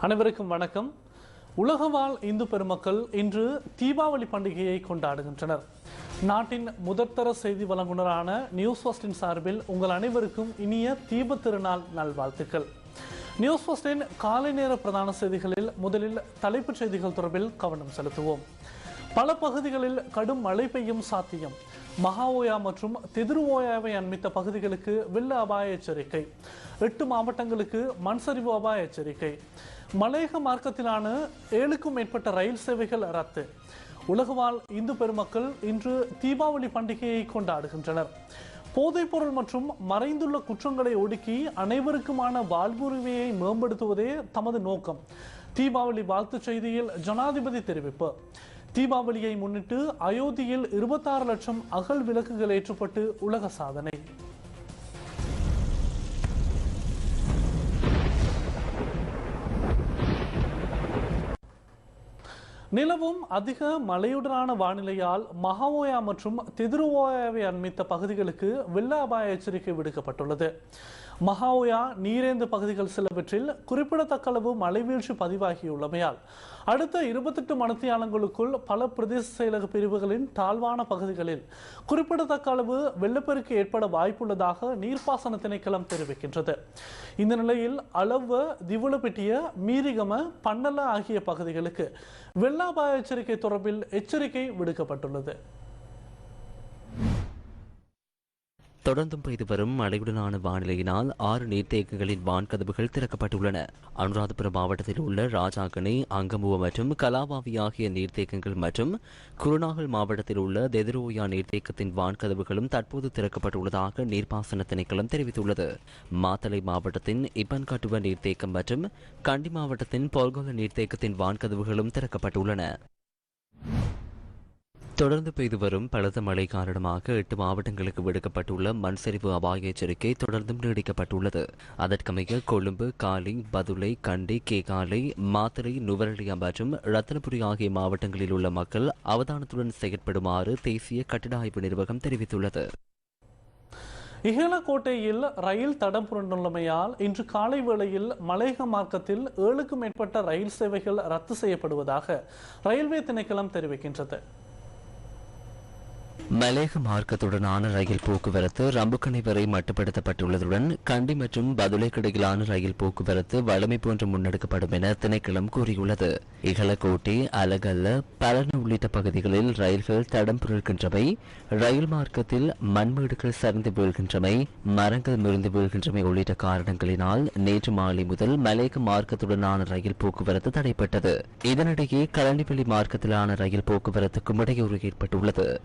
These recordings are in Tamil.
அனைவருக்கும் வணக்கம். உலகவாழ் இந்து பெருமக்கள் இன்று தீபாவளி பண்டிகையை கொண்டாடுகின்றனர். நாட்டின் முதற்தர செய்தி வழங்குனரான நியூஸ் ஃபர்ஸ்டின் சார்பில் உங்கள் அனைவருக்கும் இனிய தீப திருநாள் நல்வாழ்த்துக்கள். நியூஸ் ஃபர்ஸ்டின் காலை நேர பிரதான செய்திகளில் முதலில் தலைப்புச் செய்திகள் தொடர்பில் கவனம் செலுத்துவோம். பல பகுதிகளில் கடும் மழை பெய்யும் சாத்தியம். மகாஓயா மற்றும் திதிருவோயாவை அண்மித்த பகுதிகளுக்கு வெள்ள அபாய எச்சரிக்கை. எட்டு மாவட்டங்களுக்கு மண் சரிவு அபாய எச்சரிக்கை. மலையக மார்க்கத்திலான ஏழுக்கும் மேற்பட்ட ரயில் சேவைகள் ரத்து. உலகவாழ் இந்து பெருமக்கள் இன்று தீபாவளி பண்டிகையை கொண்டாடுகின்றனர். போதைப்பொருள் மற்றும் மறைந்துள்ள குற்றங்களை ஒடுக்கி அனைவருக்குமான வாழ்வுரிமையை மேம்படுத்துவதே தமது நோக்கம். தீபாவளி வாழ்த்துச் செய்தியில் ஜனாதிபதி தெரிவிப்பு. தீபாவளியை முன்னிட்டு அயோத்தியில் இருபத்தாறு லட்சம் அகல் விளக்குகள் ஏற்றப்பட்டு உலக சாதனை. நிலவும் அதிக மழையுடனான வானிலையால் மகாவோயா மற்றும் திதிருவோயாவை அண்மித்த பகுதிகளுக்கு வெள்ள அபாய எச்சரிக்கை விடுக்கப்பட்டுள்ளது. மகாஓயா நீரேந்து பகுதிகள் சிலவற்றில் குறிப்பிடத்தக்க அளவு மழை வீழ்ச்சி பதிவாகியுள்ளமையால் அடுத்த இருபத்தெட்டு மணித்தியாலங்களுக்குள் பல பிரதேச செயலக பிரிவுகளின் தாழ்வான பகுதிகளில் குறிப்பிடத்தக்க அளவு வெள்ளப்பெருக்கு ஏற்பட வாய்ப்புள்ளதாக நீர்ப்பாசன திணைக்களம் தெரிவிக்கின்றது. இந்த நிலையில் அளவு திவுளப்பெட்டிய மீரிகம பன்னல ஆகிய பகுதிகளுக்கு வெள்ள அபாய எச்சரிக்கை தொடர்பில் எச்சரிக்கை விடுக்கப்பட்டுள்ளது. தொடர்ந்தும் பெய்து வரும் மழையுடனான வானிலையினால் ஆறு நீர்த்தேக்கங்களின் வான்கதவுகள் திறக்கப்பட்டுள்ளன. அனுராதபுரம் மாவட்டத்தில் உள்ள ராஜாக்கணி அங்கமுவ மற்றும் கலாபாவி ஆகிய நீர்த்தேக்கங்கள் மற்றும் குருநாகல் மாவட்டத்தில் உள்ள தெதிரோயா நீர்த்தேக்கத்தின் வான்கதவுகளும் தற்போது திறக்கப்பட்டுள்ளதாக நீர்ப்பாசன திணைக்களம் தெரிவித்துள்ளது. மாத்தளை மாவட்டத்தின் இப்பன்காட்டுவ நீர்த்தேக்கம் மற்றும் கண்டி மாவட்டத்தின் பொல்கொல நீர்த்தேக்கத்தின் வான்கதவுகளும் திறக்கப்பட்டுள்ளன. தொடர்ந்து பெய்து வரும் பலத்த மழை காரணமாக எட்டு மாவட்டங்களுக்கு விடுக்கப்பட்டுள்ள மண் சரிவு அபாய எச்சரிக்கை தொடர்ந்தும் நீடிக்கப்பட்டுள்ளது. அதற்கமைய கொழும்பு காலி பதுளை கண்டி கேகாலை மாத்திரை நுவரலியா மற்றும் ரத்தனபுரி ஆகிய மாவட்டங்களில் உள்ள மக்கள் அவதானத்துடன் செயற்படுமாறு தேசிய கட்டிட ஆய்வு நிர்வாகம் தெரிவித்துள்ளது. இகலக்கோட்டையில் ரயில் தடம் புரண்டுள்ளமையால் இன்று காலை வேளையில் மலையக மார்க்கத்தில் ஏழுக்கும் மேற்பட்ட ரயில் சேவைகள் ரத்து செய்யப்படுவதாக ரயில்வே திணைக்களம் தெரிவிக்கின்றது. மலேக மார்க்கத்துடனான ரயில் போக்குவரத்து ரம்புக்கணை வரை மட்டுப்படுத்தப்பட்டுள்ளதுடன் கண்டி மற்றும் பதுளைக்கிடையிலான ரயில் போக்குவரத்து வழமை போன்று முன்னெடுக்கப்படும் என திணைக்களம் கூறியுள்ளது. இகலக்கோட்டை அலகல்ல பலன உள்ளிட்ட பகுதிகளில் ரயில்கள் தடம் புரள்கின்றமை ரயில் மார்க்கத்தில் மண்மேடுகள் சரிந்து வீழ்கின்றமை மரங்கள் மிருந்து வீழ்கின்றமை உள்ளிட்ட காரணங்களினால் நேற்று மாலை முதல் மலேக மார்க்கத்துடனான ரயில் போக்குவரத்து தடைப்பட்டது. இதனிடையே கலண்டிப்பள்ளி மார்க்கத்திலான ரயில் போக்குவரத்துக்கும் இடையூறு ஏற்பட்டுள்ளது.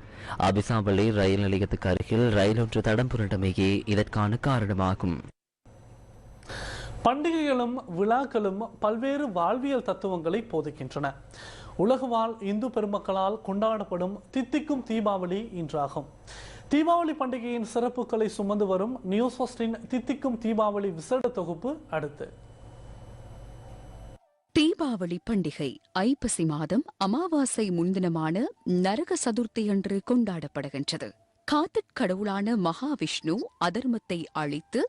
அபிசாவளி ரயில் நிலையத்துக்கு அருகில் ரயில் ஒன்று தடம் புரண்டமையே இதற்கான காரணமாகும். பண்டிகைகளும் விழாக்களும் பல்வேறு வாழ்வியல் தத்துவங்களை போதிக்கின்றன. உலகவாழ் இந்து பெருமக்களால் கொண்டாடப்படும் தித்திக்கும் தீபாவளி இன்றாகும். தீபாவளி பண்டிகையின் சிறப்புகளை சுமந்து வரும் நியூஸ் ஹோஸ்டின் தித்திக்கும் தீபாவளி விசேட தொகுப்பு அடுத்து. தீபாவளி பண்டிகை ஐப்பசி மாதம் அமாவாசை முன்தினமான நரக சதுர்த்தியன்று கொண்டாடப்படுகின்றது. காத்தற் கடவுளான மகாவிஷ்ணு அதர்மத்தை அழித்து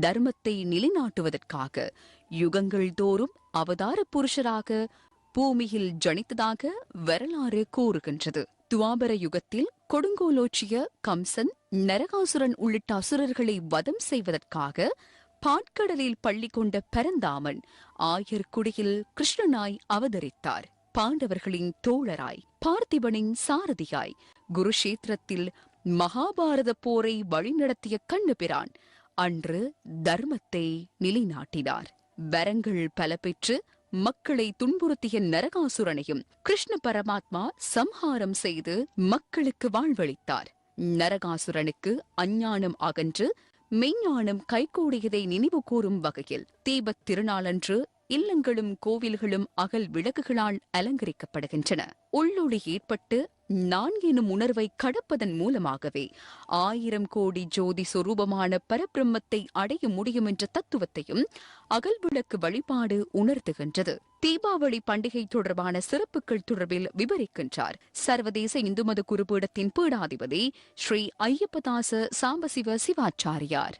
தர்மத்தை நிலைநாட்டுவதற்காக யுகங்கள் தோறும் அவதார புருஷராக பூமியில் ஜனித்ததாக வரலாறு கூறுகின்றது. துவாபர யுகத்தில் கொடுங்கோலோச்சிய கம்சன் நரகாசுரன் உள்ளிட்ட அசுரர்களை வதம் செய்வதற்காக பாட்கடலில் பள்ளி கொண்ட பரந்தாமன் ஆயர்குடியில் கிருஷ்ணனாய் அவதரித்தார். பாண்டவர்களின் தோழராய் பார்த்திபனின் சாரதியாய் குருஷேத்திரத்தில் மகாபாரத போரை வழிநடத்திய கண்ணபிரான் அன்று தர்மத்தை நிலைநாட்டினார். வரங்கள் பல பெற்று மக்களை துன்புறுத்திய நரகாசுரனையும் கிருஷ்ண பரமாத்மா சம்ஹாரம் செய்து மக்களுக்கு வாழ்வளித்தார். நரகாசுரனுக்கு அஞ்ஞானம் அகன்று மெய்ஞானம் கைகூடியதை நினைவு கூறும் வகையில் தீபத் திருநாளன்று இல்லங்களும் கோவில்களும் அகல் விளக்குகளால் அலங்கரிக்கப்படுகின்றன. உள்ளொளி ஏற்பட்டு நான் எனும் உணர்வை கடப்பதன் மூலமாகவே ஆயிரம் கோடி ஜோதி சொரூபமான பரபிரம்மத்தை அடைய முடியும் என்ற தத்துவத்தையும் அகல் விளக்கு வழிபாடு உணர்த்துகின்றது. தீபாவளி பண்டிகை தொடர்பான சிறப்புகள் தொடர்பில் விவரிக்கின்றார். சர்வதேச இந்து மத குருபீடத்தின் பீடாதிபதி ஸ்ரீ ஐயப்பதாச சாம்பசிவ சிவாச்சாரியார்.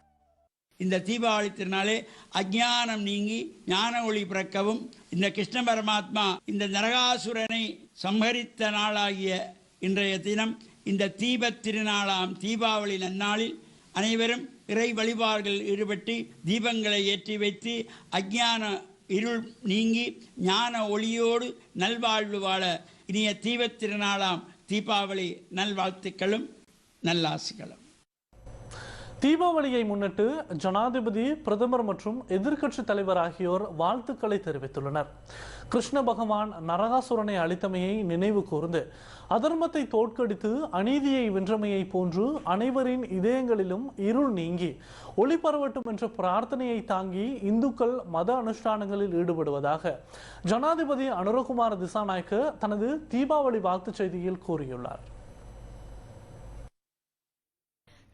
இந்த தீபாவளி திருநாளே அஜானம் நீங்கி ஞான ஒளி பிறக்கவும் இந்த கிருஷ்ண பரமாத்மா இந்த நரகாசுரனை சம்ஹரித்த நாளாகிய இன்றைய தினம் இந்த தீபத் திருநாளாம் தீபாவளி நன்னாளில் அனைவரும் இறை வழிபாடுகள் ஈடுபட்டு தீபங்களை ஏற்றி வைத்து அஜ்ஞான இருள் நீங்கி ஞான ஒளியோடு நல்வாழ்வு வாழ இனிய தீபத் திருநாளாம் தீபாவளி நல்வாழ்த்துக்களும் நல்லாசிகளும். தீபாவளியை முன்னிட்டு ஜனாதிபதி பிரதமர் மற்றும் எதிர்க்கட்சி தலைவர் ஆகியோர் வாழ்த்துக்களை தெரிவித்துள்ளனர். கிருஷ்ண பகவான் நரகாசுரனை அளித்தமையை நினைவு கூர்ந்து அதர்மத்தை தோற்கடித்து அநீதியை வென்றமையை போன்று அனைவரின் இதயங்களிலும் இருள் நீங்கி ஒளி பரவட்டும் என்ற பிரார்த்தனையை தாங்கி இந்துக்கள் மத அனுஷ்டானங்களில் ஈடுபடுவதாக ஜனாதிபதி அனுரகுமார் திசாநாயக்க தனது தீபாவளி வாழ்த்துச் செய்தியில் கூறியுள்ளார்.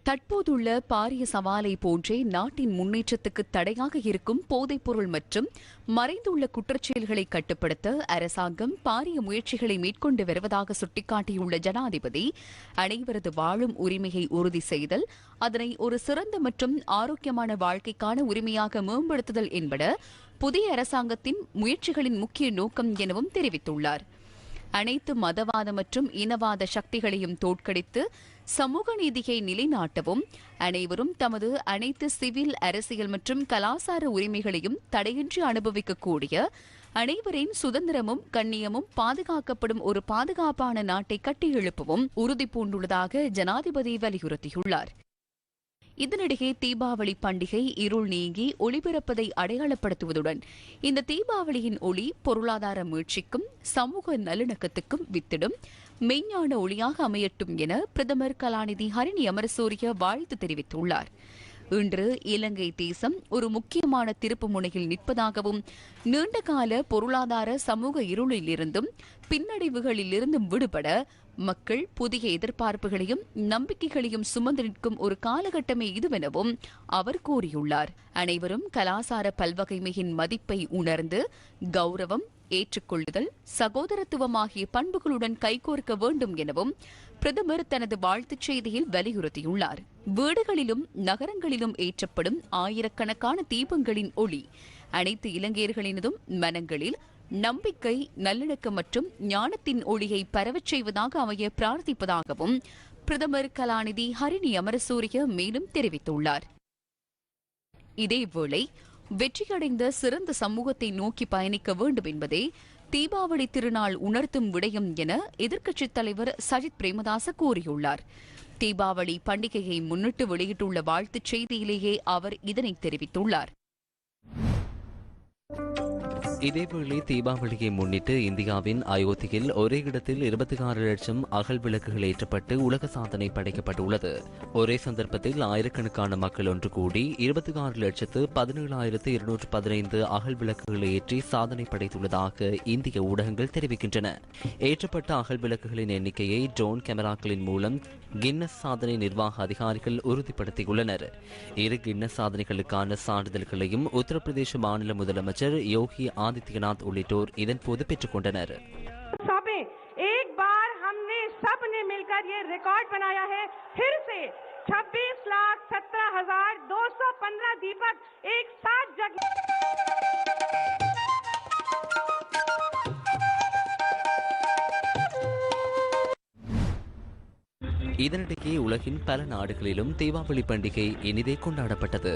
தற்போதுள்ள பாரிய சவாலை போன்றே நாட்டின் முன்னேற்றத்துக்கு தடையாக இருக்கும் போதைப்பொருள் மற்றும் மறைந்துள்ள குற்றச்செயல்களை கட்டுப்படுத்த அரசாங்கம் பாரிய முயற்சிகளை மேற்கொண்டு வருவதாக சுட்டிக்காட்டியுள்ள ஜனாதிபதி அனைவரது வாழும் உரிமையை உறுதி செய்தல் அதனை ஒரு சிறந்த மற்றும் ஆரோக்கியமான வாழ்க்கைக்கான உரிமையாக மேம்படுத்துதல் என்பட புதிய அரசாங்கத்தின் முயற்சிகளின் முக்கிய நோக்கம் எனவும் தெரிவித்துள்ளார். அனைத்து மதவாத மற்றும் இனவாத சக்திகளையும் தோற்கடித்து சமூக நீதியை நிலைநாட்டவும் அனைவரும் தமது அனைத்து சிவில் அரசியல் மற்றும் கலாசார உரிமைகளையும் தடையின்றி அனுபவிக்கக்கூடிய அனைவரின் சுதந்திரமும் கண்ணியமும் பாதுகாக்கப்படும் ஒரு பாதுகாப்பான நாட்டை கட்டியெழுப்பவும் உறுதி பூண்டுள்ளதாக ஜனாதிபதி வலியுறுத்தியுள்ளார். இதனிடையே தீபாவளி பண்டிகை இருள் நீங்கி ஒளிபிறப்பதை அடையாளப்படுத்துவதுடன் இந்த தீபாவளியின் ஒளி பொருளாதார மீழ்ச்சிக்கும் சமூக நல்லிணக்கத்துக்கும் வித்திடும். மெய்ஞான ஒளியாக அமையட்டும் என பிரதமர் கலாநிதி ஹரிணி அமரசூரிய வாழ்த்து தெரிவித்துள்ளார். இன்று இலங்கை தேசம் ஒரு முக்கியமான திருப்பு முனையில் நிற்பதாகவும் நீண்டகால பொருளாதார சமூக இருளிலிருந்தும் பின்னடைவுகளிலிருந்தும் விடுபட மக்கள் புதிய எதிர்பார்ப்புகளையும் நம்பிக்கைகளையும் சுமந்து நிற்கும் ஒரு காலகட்டமே இதுவெனவும் அவர் கூறியுள்ளார். அனைவரும் கலாசார பல்வகைமையின் மதிப்பை உணர்ந்து கௌரவம் ஏற்றுக்கொள்ளுதல் சகோதரத்துவம் ஆகிய பண்புகளுடன் கைகோர்க்க வேண்டும் எனவும் பிரதமர் தனது வாழ்த்துச் செய்தியில் வலியுறுத்தியுள்ளார். வீடுகளிலும் நகரங்களிலும் ஏற்றப்படும் ஆயிரக்கணக்கான தீபங்களின் ஒளி அனைத்து இலங்கையர்களினதும் மனங்களில் நம்பிக்கை நல்லிணக்கம் மற்றும் ஞானத்தின் ஒளியை பரவச் செய்வதாக அமைய பிரார்த்திப்பதாகவும் பிரதமர் கலாநிதி ஹரிணி அமரசூரிய மேலும் தெரிவித்துள்ளார். இதேவேளை வெற்றியடைந்த சிறந்த சமூகத்தை நோக்கி பயணிக்க வேண்டும் என்பதே தீபாவளி திருநாள் உணர்த்தும் விடயம் என எதிர்க்கட்சித் தலைவர் சஜித் பிரேமதாச கூறியுள்ளார். தீபாவளி பண்டிகையை முன்னிட்டு வெளியிட்டுள்ள வாழ்த்துச் செய்தியிலேயே அவர் இதனை தெரிவித்துள்ளார். இதேவேளை தீபாவளியை முன்னிட்டு இந்தியாவின் அயோத்தியில் ஒரே இடத்தில் இருபத்தி ஆறு லட்சம் அகல் விளக்குகள் ஏற்றப்பட்டு உலக சாதனை படைக்கப்பட்டுள்ளது. ஒரே சந்தர்ப்பத்தில் ஆயிரக்கணக்கான மக்கள் ஒன்று கூடி இருபத்தி ஆறு லட்சத்து பதினேழாயிரத்து இருநூற்று பதினைந்து அகல் விளக்குகளை ஏற்றி சாதனை படைத்துள்ளதாக இந்திய ஊடகங்கள் தெரிவிக்கின்றன. ஏற்றப்பட்ட அகல் விளக்குகளின் எண்ணிக்கையை ட்ரோன் கேமராக்களின் மூலம் கின்னஸ் சாதனை நிர்வாக அதிகாரிகள் உறுதிப்படுத்தியுள்ளனர். இரு கின்னஸ் சாதனைகளுக்கான சான்றிதழ்களையும் உத்தரப்பிரதேச மாநில முதலமைச்சர் யோகி ஆதித்யநாத் உள்ளிட்டோர் இதன்போது பெற்றுக்கொண்டனர் सौंपे एक बार हमने सब ने मिलकर ये रिकॉर्ड बनाया है फिर से 26 लाख सत्रह हजार दो सौ पंद्रह दीपक एक साथ जग இதனிடையே உலகின் பல நாடுகளிலும் தீபாவளி பண்டிகை இனிதே கொண்டாடப்பட்டது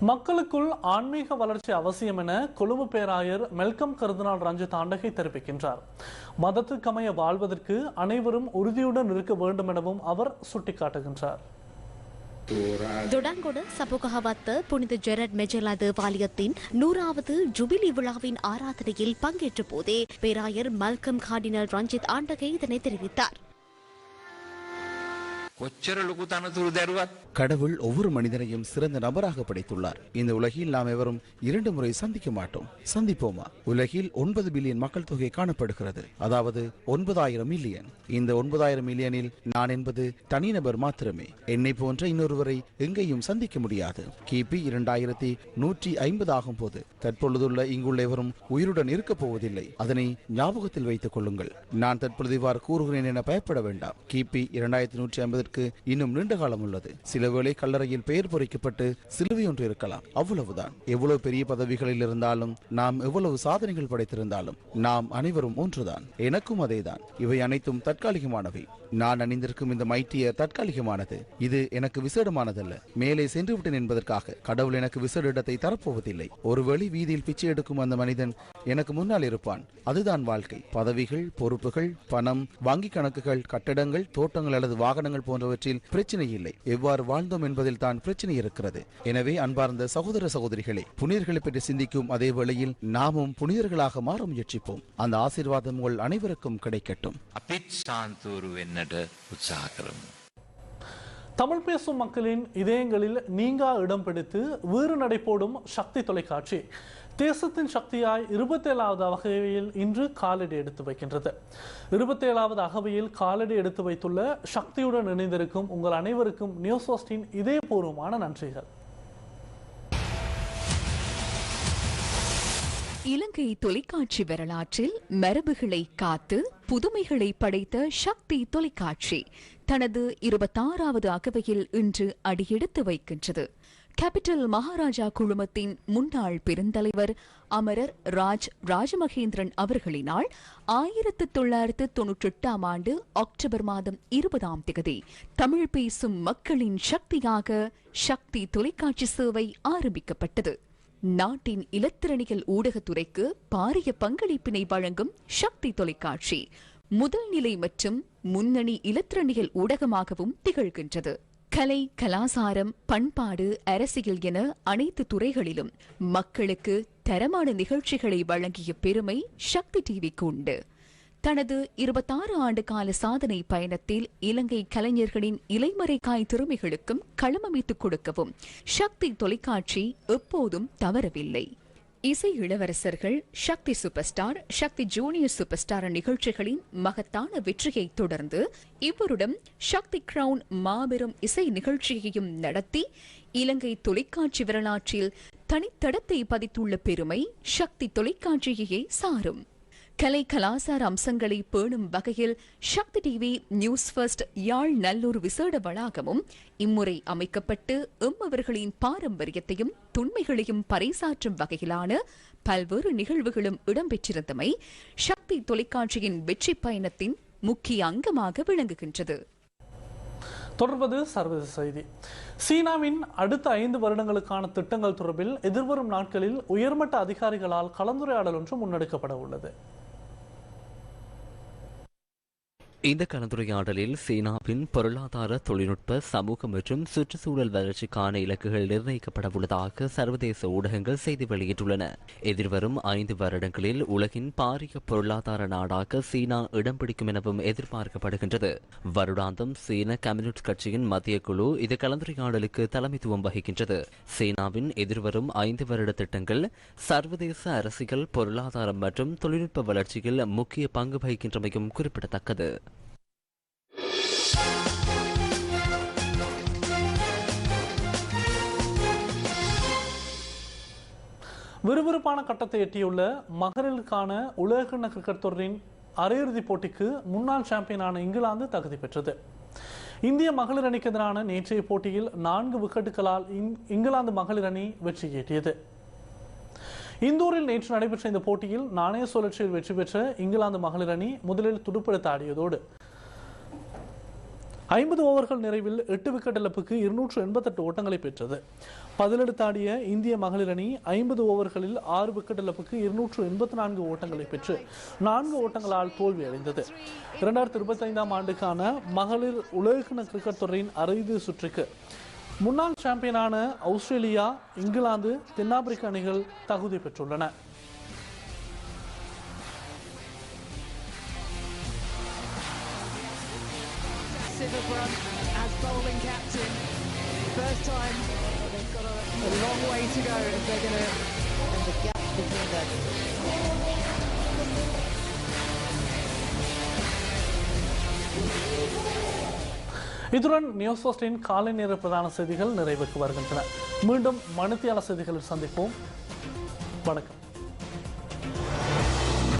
மக்களுக்குள் ஆன்மீக வளர்ச்சி அவசியம் என கொழும்பு பேராயர் மெல்கம் கருதினால் ரஞ்சித் ஆண்டகை தெரிவிக்கின்றார். மதத்துக்கமைய வாழ்வதற்கு அனைவரும் உறுதியுடன் இருக்க வேண்டும் எனவும் அவர் சுட்டிக்காட்டுகின்றார். தொடாங்கொட சபோகஹவாத்த புனித ஜெரட் மெஜலா தேவாலயத்தின் நூறாவது ஜூபிலி விழாவின் ஆராதனையில் பங்கேற்ற போதே பேராயர் மல்கம் கார்டினல் ரஞ்சித் ஆண்டகை இதனை தெரிவித்தார். கொச்சர லுகுதானதுரு தருவாத் கடவுள் ஒவ்வொரு மனிதனையும் சிறந்த நபராக படைத்துள்ளார். இந்த உலகில் நாம் எவரும் இரண்டு முறை சந்திக்க மாட்டோம். சந்திப்போமா? உலகில் ஒன்பது பில்லியன் மக்கள் தொகை காணப்படுகிறது. அதாவது ஒன்பதாயிரம் மில்லியன். இந்த ஒன்பதாயிரம் மில்லியனில் நான் என்பது தனிநபர் மாத்திரமே. என்னை போன்ற இன்னொருவரை எங்கேயும் சந்திக்க முடியாது. கிபி இரண்டாயிரத்தி நூற்றி ஐம்பது ஆகும் போது தற்பொழுதுள்ள இங்குள்ள எவரும் உயிருடன் இருக்கப் போவதில்லை. அதனை ஞாபகத்தில் வைத்துக் கொள்ளுங்கள். நான் தற்பொழுது இவ்வாறு கூறுகிறேன் என பயப்பட வேண்டாம். கிபி இரண்டாயிரத்தி நூற்றி ஐம்பதற்கு இன்னும் நீண்ட காலம் உள்ளது. சிலவேளை கல்லறையில் பெயர் பொறிக்கப்பட்டு சிலுவை ஒன்று இருக்கலாம். அவ்வளவுதான். எவ்வளவு பெரிய பதவிகளில் இருந்தாலும் நாம் எவ்வளவு சாதனைகள் படைத்திருந்தாலும் நாம் அனைவரும் ஒன்றுதான். எனக்கும் அதேதான். இவை அனைத்தும் தற்காலிகமானவை. நான் அணிந்திருக்கும் இந்த மைட்டியர் தற்காலிகமானது. இது எனக்கு விசேடமானதல்ல. மேலே சென்று விட்டேன் என்பதற்காக. கடவுள் எனக்கு விசேட இடத்தை தரப்போவதில்லை. ஒரு வழி வீதியில் பிச்சை எடுக்கும் அந்த மனிதன் எனக்கு முன்னால் இருப்பான். அதுதான் வாழ்க்கை. பதவிகள் பொறுப்புகள் பணம் வங்கி கணக்குகள் கட்டடங்கள் தோட்டங்கள் அல்லது வாகனங்கள் போன்றவற்றில் பிரச்சனை இல்லை. எவ்வாறு வாழ்ந்தோம் என்பதில் தான் பிரச்சனை இருக்கிறது. எனவே அன்பார்ந்த சகோதர சகோதரிகளே புனிதர்களை பற்றி சிந்திக்கும் அதே வேளையில் நாமும் புனிதர்களாக மாற முயற்சிப்போம். அந்த ஆசீர்வாதம் உங்கள் அனைவருக்கும் கிடைக்கட்டும். தமிழ் பேசும் மக்களின் இதயங்களில் நீங்கா இடம் பிடித்து வீறு நடைபோடும் சக்தி தொலைக்காட்சி. தேசத்தின் சக்தியாய் இருபத்தேழாவது அகவையில் இன்று காலடி எடுத்து வைக்கின்றது. இருபத்தேழாவது அகவையில் காலடி எடுத்து வைத்துள்ள சக்தியுடன் இணைந்திருக்கும் உங்கள் அனைவருக்கும் நியூஸ் ஹோஸ்டின் இதயபூர்வமான நன்றிகள். இலங்கை தொலைக்காட்சி வரலாற்றில் மரபுகளை காத்து புதுமைகளை படைத்த சக்தி தொலைக்காட்சி தனது இருபத்தாறாவது அகவையில் இன்று அடியெடுத்து வைக்கின்றது. கேபிட்டல் மகாராஜா குழுமத்தின் முன்னாள் பெருந்தலைவர் அமரர் ராஜ் ராஜமகேந்திரன் அவர்களினால் ஆயிரத்து தொள்ளாயிரத்து தொன்னூற்றி எட்டாம் ஆண்டு அக்டோபர் மாதம் இருபதாம் திகதி தமிழ் பேசும் மக்களின் சக்தியாக சக்தி தொலைக்காட்சி சேவை ஆரம்பிக்கப்பட்டது. நாட்டின் இலத்திரணிகள் ஊடகத்துறைக்கு பாரிய பங்களிப்பினை வழங்கும் சக்தி தொலைக்காட்சி முதல் நிலை மற்றும் முன்னணி இலத்திரணிகள் ஊடகமாகவும் திகழ்கின்றது. கலை கலாசாரம் பண்பாடு அரசியல் என அனைத்து துறைகளிலும் மக்களுக்கு தரமான நிகழ்ச்சிகளை வழங்கிய பெருமை சக்தி டிவிக்கு உண்டு. தனது இருபத்தாறு ஆண்டு கால சாதனை பயணத்தில் இலங்கை கலைஞர்களின் இலைமறைக்காய் திறமைகளுக்கும் களமமைத்துக் கொடுக்கவும் சக்தி தொலைக்காட்சி எப்போதும் தவறவில்லை. இசை இளவரசர்கள் Shakthi super star Shakthi junior super star நிகழ்ச்சிகளின் மகத்தான வெற்றியை தொடர்ந்து இவருடன் சக்தி கிரவுன் மாபெரும் இசை நிகழ்ச்சியையும் நடத்தி இலங்கை தொலைக்காட்சி வரலாற்றில் தனித்தடத்தை பதித்துள்ள பெருமை சக்தி தொலைக்காட்சியையே சாரும். கலை கலாசார அம்சங்களை பேணும் வகையில் Shakthi TV news first Yarl Nallur விசேட வளாகமும் இம்முறை அமைக்கப்பட்டு எம்மவர்களின் பாரம்பரியத்தையும் துண்மைகளையும் பறைசாற்றும் வகையிலான பல்வேறு நிகழ்வுகளும் இடம்பெற்றிருந்தமை சக்தி தொலைக்காட்சியின் வெற்றி பயணத்தின் முக்கிய அங்கமாக விளங்குகின்றது. தொடர்வது சர்வதேச செய்தி. சீனாவின் அடுத்த ஐந்து வருடங்களுக்கான திட்டங்கள் தொடர்பில் எதிர்வரும் நாட்களில் உயர்மட்ட அதிகாரிகளால் கலந்துரையாடல் ஒன்று முன்னெடுக்கப்பட உள்ளது. இந்த கலந்துரையாடலில் சீனாவின் பொருளாதார தொழில்நுட்ப சமூக மற்றும் சுற்றுச்சூழல் வளர்ச்சிக்கான இலக்குகள் நிர்ணயிக்கப்பட உள்ளதாக சர்வதேச ஊடகங்கள் செய்தி வெளியிட்டுள்ளன. எதிர்வரும் ஐந்து வருடங்களில் உலகின் பாரிய பொருளாதார நாடாக சீனா இடம் பிடிக்கும் எனவும் எதிர்பார்க்கப்படுகின்றது. வருடாந்தம் சீன கம்யூனிஸ்ட் கட்சியின் மத்திய குழு இது கலந்துரையாடலுக்கு தலைமைத்துவம் வகிக்கின்றது. சீனாவின் எதிர்வரும் ஐந்து வருட திட்டங்கள் சர்வதேச அரசியல் பொருளாதாரம் மற்றும் தொழில்நுட்ப வளர்ச்சியில் முக்கிய பங்கு வகிக்கின்றமையும் குறிப்பிடத்தக்கது. விறுவிறுப்பான கட்டத்தை எட்டியுள்ள மகளிருக்கான உலகக்கிண்ண கிரிக்கெட் தொடரின் அரையிறுதிப் போட்டிக்கு முன்னாள் சாம்பியனான இங்கிலாந்து தகுதி பெற்றது. இந்திய மகளிர் அணிக்கு எதிரான நேற்றைய போட்டியில் நான்கு விக்கெட்டுகளால் இங்கிலாந்து மகளிர் அணி வெற்றி ஈட்டியது இந்தூரில் நேற்று நடைபெற்ற இந்த போட்டியில் நாணய சுழற்சியில் வெற்றி பெற்ற இங்கிலாந்து மகளிர் அணி முதலில் துடுப்பெடுத்து ஆடியதோடு ஐம்பது ஓவர்கள் நிறைவில் எட்டு விக்கெட் இழப்புக்கு இருநூற்று எண்பத்தெட்டு ஓட்டங்களை பெற்றது. பதிலெடுத்தாடிய இந்திய மகளிர் அணி ஐம்பது ஓவர்களில் ஆறு விக்கெட் இழப்புக்கு இருநூற்று எண்பத்தி நான்கு ஓட்டங்களை பெற்று நான்கு ஓட்டங்களால் தோல்வி அடைந்தது. இரண்டாயிரத்தி இருபத்தி ஐந்தாம் ஆண்டுக்கான மகளிர் உலகக்கிண கிரிக்கெட் தொடரின் அரையிறுதி சுற்றுக்கு முன்னாள் சாம்பியனான ஆஸ்திரேலியா இங்கிலாந்து தென்னாப்பிரிக்க அணிகள் தகுதி பெற்றுள்ளன. Silverbrun as bowling captain. First time. They've got a, a long way to go if they're going to. And the gap between them. இத்துடன் நியூஸ் ஃபர்ஸ்டின் காலை நேர பிரதான செய்திகள் நிறைவுக்கு வருகின்றன மீண்டும் மணித்தியால செய்திகளில் சந்திப்போம் வணக்கம்